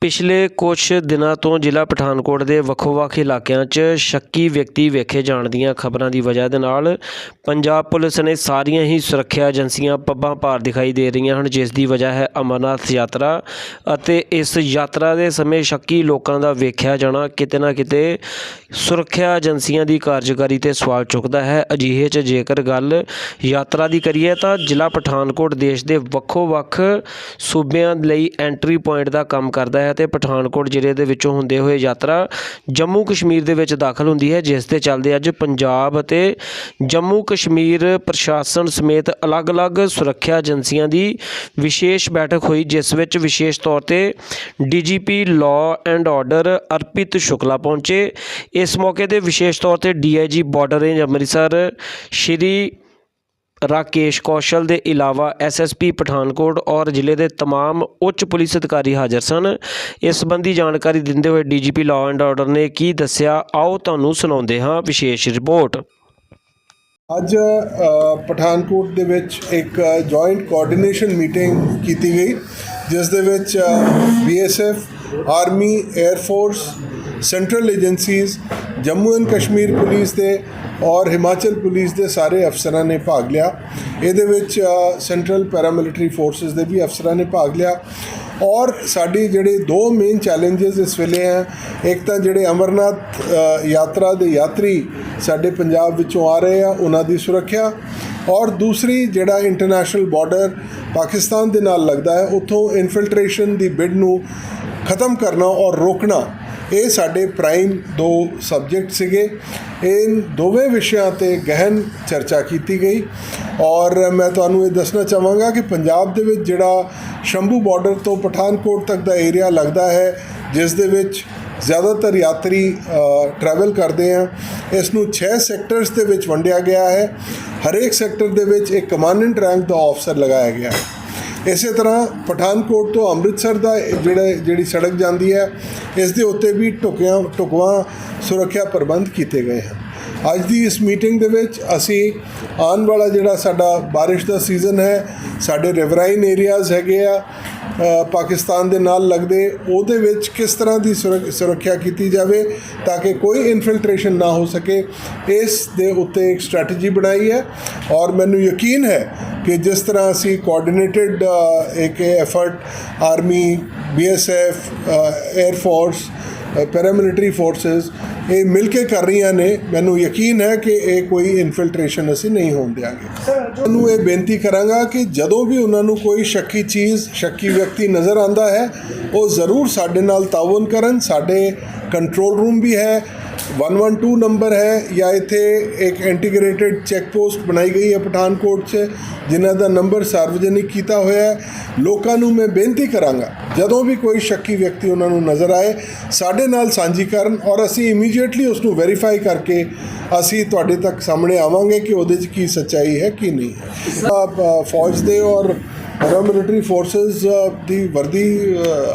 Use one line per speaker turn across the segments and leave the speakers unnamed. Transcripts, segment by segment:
ਪਿਛਲੇ ਕੁਝ ਦਿਨਾਂ ਤੋਂ ਜ਼ਿਲ੍ਹਾ ਪਠਾਨਕੋਟ ਦੇ ਵੱਖੋ-ਵੱਖ ਇਲਾਕਿਆਂ 'ਚ ਸ਼ੱਕੀ ਵਿਅਕਤੀ ਵੇਖੇ ਜਾਣ ਦੀਆਂ ਖਬਰਾਂ ਦੀ ਵਜ੍ਹਾ ਦੇ ਨਾਲ ਪੰਜਾਬ ਪੁਲਿਸ ਨੇ ਸਾਰੀਆਂ ਹੀ ਸੁਰੱਖਿਆ ਏਜੰਸੀਆਂ ਪੱਬਾਂ ਭਾਰ ਦਿਖਾਈ ਦੇ ਰਹੀਆਂ ਹਨ, ਜਿਸ ਦੀ ਵਜ੍ਹਾ ਹੈ ਅਮਰਨਾਥ ਯਾਤਰਾ ਅਤੇ ਇਸ ਯਾਤਰਾ ਦੇ ਸਮੇਂ ਸ਼ੱਕੀ ਲੋਕਾਂ ਦਾ ਵੇਖਿਆ ਜਾਣਾ ਕਿਤੇ ਨਾ ਕਿਤੇ ਸੁਰੱਖਿਆ ਏਜੰਸੀਆਂ ਦੀ ਕਾਰਜਕਾਰੀ ਤੇ ਸਵਾਲ ਚੁੱਕਦਾ ਹੈ। ਅਜਿਹੇ 'ਚ ਜੇਕਰ ਗੱਲ ਯਾਤਰਾ ਦੀ ਕਰੀਏ ਤਾਂ ਜ਼ਿਲ੍ਹਾ ਪਠਾਨਕੋਟ ਦੇਸ਼ ਦੇ ਵੱਖੋ-ਵੱਖ ਸੂਬਿਆਂ ਲਈ ਐਂਟਰੀ ਪੁਆਇੰਟ ਦਾ ਕੰਮ ਕਰਦਾ ਹੈ। ਤੇ ਪਠਾਨਕੋਟ ਜ਼ਿਲ੍ਹੇ ਦੇ ਵਿੱਚੋਂ ਹੁੰਦੇ ਹੋਏ ਯਾਤਰਾ ਜੰਮੂ ਕਸ਼ਮੀਰ ਦੇ ਵਿੱਚ ਦਾਖਲ ਹੁੰਦੀ ਹੈ, ਜਿਸ ਦੇ ਚੱਲਦੇ ਅੱਜ ਪੰਜਾਬ ਅਤੇ ਜੰਮੂ ਕਸ਼ਮੀਰ ਪ੍ਰਸ਼ਾਸਨ ਸਮੇਤ ਅਲੱਗ-ਅਲੱਗ ਸੁਰੱਖਿਆ ਏਜੰਸੀਆਂ ਦੀ ਵਿਸ਼ੇਸ਼ ਬੈਠਕ ਹੋਈ, ਜਿਸ ਵਿੱਚ ਵਿਸ਼ੇਸ਼ ਤੌਰ ਤੇ DGP, law and order Arpit Shukla ਪਹੁੰਚੇ। ਇਸ ਮੌਕੇ ਤੇ ਵਿਸ਼ੇਸ਼ ਤੌਰ ਤੇ DIG border range Amritsar, Shri Rakesh Kaushal ਦੇ ਇਲਾਵਾ ਐਸਐਸਪੀ ਪਠਾਨਕੋਟ ਔਰ ਜ਼ਿਲ੍ਹੇ ਦੇ तमाम ਉੱਚ ਪੁਲਿਸ ਅਧਿਕਾਰੀ ਹਾਜ਼ਰ ਸਨ। ਇਸ ਸੰਬੰਧੀ ਜਾਣਕਾਰੀ ਦਿੰਦੇ ਹੋਏ ਡੀਜੀਪੀ ਲਾਅ ਐਂਡ ਆਰਡਰ ਨੇ ਕੀ ਦੱਸਿਆ, ਆਓ ਤੁਹਾਨੂੰ ਸੁਣਾਉਂਦੇ ਹਾਂ ਵਿਸ਼ੇਸ਼ ਰਿਪੋਰਟ।
ਅੱਜ ਪਠਾਨਕੋਟ ਦੇ ਵਿੱਚ ਇੱਕ ਜੁਆਇੰਟ ਕੋਆਰਡੀਨੇਸ਼ਨ ਮੀਟਿੰਗ ਕੀਤੀ ਗਈ, ਜਿਸ ਦੇ ਵਿੱਚ BSF army air force central agencies Jammu and Kashmir police ਦੇ ਔਰ ਹਿਮਾਚਲ ਪੁਲਿਸ ਦੇ ਸਾਰੇ ਅਫਸਰਾਂ ਨੇ ਭਾਗ ਲਿਆ। ਇਹਦੇ ਵਿੱਚ ਸੈਂਟਰਲ ਪੈਰਾਮਿਲਟਰੀ ਫੋਰਸਸ ਦੇ ਵੀ ਅਫਸਰਾਂ ਨੇ ਭਾਗ ਲਿਆ। ਔਰ ਸਾਡੀ ਜਿਹੜੇ ਦੋ ਮੇਨ ਚੈਲੰਜਸ ਇਸ ਵੇਲੇ ਹੈ, ਇੱਕ ਤਾਂ ਜਿਹੜੇ ਅਮਰਨਾਥ ਯਾਤਰਾ ਦੇ ਯਾਤਰੀ ਸਾਡੇ ਪੰਜਾਬ ਵਿੱਚੋਂ ਆ ਰਹੇ ਆ, ਉਹਨਾਂ ਦੀ ਸੁਰੱਖਿਆ। ਔਰ ਦੂਸਰੀ ਜਿਹੜਾ ਇੰਟਰਨੈਸ਼ਨਲ ਬਾਰਡਰ ਪਾਕਿਸਤਾਨ ਦੇ ਨਾਲ ਲੱਗਦਾ ਹੈ, ਉੱਥੋਂ ਇਨਫਿਲਟ੍ਰੇਸ਼ਨ ਦੀ ਬਿਡ ਨੂੰ ਖਤਮ ਕਰਨਾ ਔਰ ਰੋਕਣਾ। ਇਹ ਸਾਡੇ ਪ੍ਰਾਈਮ ਦੋ ਸਬਜੈਕਟ ਸੀਗੇ। ਇਹ ਦੋਵੇਂ ਵਿਸ਼ਿਆਂ ਤੇ ਗਹਿਨ ਚਰਚਾ ਕੀਤੀ ਗਈ। ਔਰ ਮੈਂ ਤੁਹਾਨੂੰ ਇਹ ਦੱਸਣਾ ਚਾਹਾਂਗਾ ਕਿ ਪੰਜਾਬ ਦੇ ਵਿੱਚ ਜਿਹੜਾ ਸ਼ੰਭੂ ਬਾਰਡਰ ਤੋਂ ਪਠਾਨਕੋਟ ਤੱਕ ਦਾ ਏਰੀਆ ਲੱਗਦਾ ਹੈ, ਜਿਸ ਦੇ ਵਿੱਚ ਜ਼ਿਆਦਾਤਰ ਯਾਤਰੀ ਟਰੈਵਲ ਕਰਦੇ ਆ। ਇਸ ਨੂੰ 6 ਸੈਕਟਰਸ ਦੇ ਵਿੱਚ ਵੰਡਿਆ ਗਿਆ ਹੈ। ਹਰੇਕ ਸੈਕਟਰ ਦੇ ਵਿੱਚ ਇੱਕ ਕਮਾਂਡੈਂਟ ਰੈਂਕ ਦਾ ਆਫਸਰ ਲਗਾਇਆ ਗਿਆ ਹੈ। ਇਸੇ ਤਰ੍ਹਾਂ ਪਠਾਨਕੋਟ ਤੋਂ ਅੰਮ੍ਰਿਤਸਰ ਦਾ ਜਿਹੜਾ ਜਿਹੜੀ ਸੜਕ ਜਾਂਦੀ ਹੈ, ਇਸ ਦੇ ਉੱਤੇ ਵੀ ਟੁਕਿਆਂ ਟੁਕਵਾਂ ਸੁਰੱਖਿਆ ਪ੍ਰਬੰਧ ਕੀਤੇ ਗਏ ਹਨ। ਅੱਜ ਦੀ ਇਸ ਮੀਟਿੰਗ ਦੇ ਵਿੱਚ ਅਸੀਂ ਆਉਣ ਵਾਲਾ ਜਿਹੜਾ ਸਾਡਾ ਬਾਰਿਸ਼ ਦਾ ਸੀਜ਼ਨ ਹੈ, ਸਾਡੇ ਰਿਵਰਾਈਨ ਏਰੀਆਜ਼ ਹੈਗੇ ਆ ਪਾਕਿਸਤਾਨ ਦੇ ਨਾਲ ਲੱਗਦੇ ਉਹਦੇ ਵਿੱਚ ਕਿਸ ਤਰ੍ਹਾਂ ਦੀ ਸੁਰੱਖ- ਸੁਰੱਖਿਆ ਕੀਤੀ ਜਾਵੇ ਤਾਂ ਕਿ ਕੋਈ ਇਨਫਿਲਟ੍ਰੇਸ਼ਨ ਨਾ ਹੋ ਸਕੇ, ਇਸ ਦੇ ਉੱਤੇ ਇੱਕ ਸਟ੍ਰੈਟਜੀ ਬਣਾਈ ਹੈ ਔਰ ਮੈਨੂੰ ਯਕੀਨ ਹੈ ਕਿ ਜਿਸ ਤਰ੍ਹਾਂ ਅਸੀਂ ਕੋਆਰਡੀਨੇਟਿਡ ਇੱਕ effort army BSF air force paramilitary forces ਇਹ ਮਿਲ ਕੇ ਕਰ ਰਹੀਆਂ ਨੇ। ਮੈਨੂੰ ਯਕੀਨ ਹੈ ਕਿ ਇਹ ਕੋਈ ਇਨਫਿਲਟ੍ਰੇਸ਼ਨ ਅਸੀਂ ਨਹੀਂ ਹੋਣ ਦਿਆਂਗੇ। ਤੁਹਾਨੂੰ ਇਹ ਬੇਨਤੀ ਕਰਾਂਗਾ ਕਿ ਜਦੋਂ ਵੀ ਉਹਨਾਂ ਨੂੰ ਕੋਈ ਸ਼ੱਕੀ ਚੀਜ਼, ਸ਼ੱਕੀ ਵਿਅਕਤੀ ਨਜ਼ਰ ਆਂਦਾ ਹੈ, ਉਹ ਜ਼ਰੂਰ ਸਾਡੇ ਨਾਲ ਤਾਵਨ ਕਰਨ। ਸਾਡੇ ਕੰਟਰੋਲ ਰੂਮ ਵੀ ਹੈ। 112 ਨੰਬਰ ਹੈ ਜਾਂ ਇੱਥੇ ਇੱਕ ਇੰਟੀਗ੍ਰੇਟਿਡ ਚੈੱਕ ਪੋਸਟ ਬਣਾਈ ਗਈ ਹੈ ਪਠਾਨਕੋਟ 'ਚ ਜਿਨ੍ਹਾਂ ਦਾ ਨੰਬਰ ਸਾਰਵਜਨਿਕ ਕੀਤਾ ਹੋਇਆ ਹੈ ਲੋਕਾਂ ਨੂੰ ਮੈਂ ਬੇਨਤੀ ਕਰਾਂਗਾ ਜਦੋਂ ਵੀ ਕੋਈ ਸ਼ੱਕੀ ਵਿਅਕਤੀ ਉਹਨਾਂ ਨੂੰ ਨਜ਼ਰ ਆਏ ਸਾਡੇ ਨਾਲ ਸਾਂਝੀ ਕਰਨ ਔਰ ਅਸੀਂ ਇਮੀਡੀਏਟਲੀ ਉਸ ਨੂੰ ਵੈਰੀਫਾਈ ਕਰਕੇ ਅਸੀਂ ਤੁਹਾਡੇ ਤੱਕ ਸਾਹਮਣੇ ਆਵਾਂਗੇ ਕਿ ਉਹਦੇ 'ਚ ਕੀ ਸੱਚਾਈ ਹੈ ਕੀ ਨਹੀਂ ਹੈ ਫੌਜ ਦੇ ਔਰ ਪੈਰਾਮਿਲਟਰੀ ਫੋਰਸਸ ਦੀ ਵਰਦੀ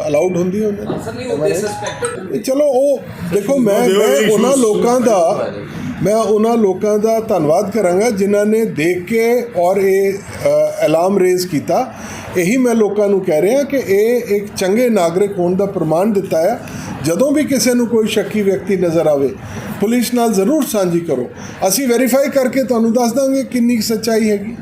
ਅਲਾਉਡ ਹੁੰਦੀ ਹੈ ਉਹਨਾਂ ਦੀ ਇਹ ਚਲੋ ਉਹ ਦੇਖੋ ਮੈਂ ਮੈਂ ਉਹਨਾਂ ਲੋਕਾਂ ਦਾ ਮੈਂ ਉਹਨਾਂ ਲੋਕਾਂ ਦਾ ਧੰਨਵਾਦ ਕਰਾਂਗਾ ਜਿਨ੍ਹਾਂ ਨੇ ਦੇਖ ਕੇ ਔਰ ਇਹ ਅਲਾਰਮ ਰੇਜ਼ ਕੀਤਾ। ਇਹੀ ਮੈਂ ਲੋਕਾਂ ਨੂੰ ਕਹਿ ਰਿਹਾ ਕਿ ਇਹ ਇੱਕ ਚੰਗੇ ਨਾਗਰਿਕ ਹੋਣ ਦਾ ਪ੍ਰਮਾਣ ਦਿੱਤਾ ਹੈ। ਜਦੋਂ ਵੀ ਕਿਸੇ ਨੂੰ ਕੋਈ ਸ਼ੱਕੀ ਵਿਅਕਤੀ ਨਜ਼ਰ ਆਵੇ ਪੁਲਿਸ ਨਾਲ ਜ਼ਰੂਰ ਸਾਂਝੀ ਕਰੋ। ਅਸੀਂ ਵੈਰੀਫਾਈ ਕਰਕੇ ਤੁਹਾਨੂੰ ਦੱਸ ਦਾਂਗੇ ਕਿੰਨੀ ਕੁ ਸੱਚਾਈ ਹੈਗੀ।